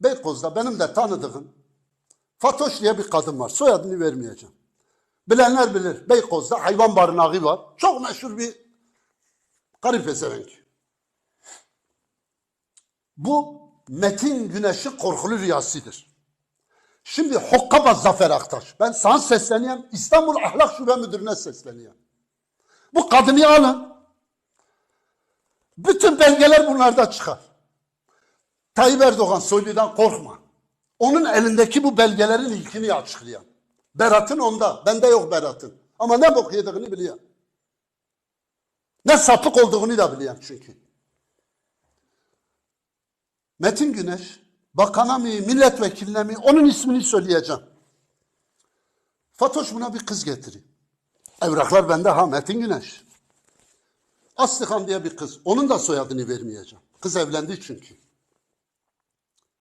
Beykoz'da benim de tanıdığım Fatoş diye bir kadın var. Soyadını vermeyeceğim. Bilenler bilir. Beykoz'da hayvan barınağı var. Çok meşhur bir garip pezevenk. Bu Metin Güneş'in korkulu rüyasıdır. Şimdi Hokkabaz Zafer Aktaş. Ben sana sesleniyorum. İstanbul Ahlak Şube Müdürü'ne sesleniyorum. Bu kadını alın. Bütün belgeler bunlarda çıkar. Tayyip Erdoğan Soylu'dan korkma. Onun elindeki bu belgelerin ilkini açıklayan. Berat'ın onda. Bende yok Berat'ın. Ama ne bok biliyor. Ne sapık olduğunu da biliyor çünkü. Metin Güneş, bakana mı, milletvekiline mi, onun ismini söyleyeceğim. Fatoş buna bir kız getiriyor. Evraklar bende ha Metin Güneş. Aslıhan diye bir kız. Onun da soyadını vermeyeceğim. Kız evlendi çünkü.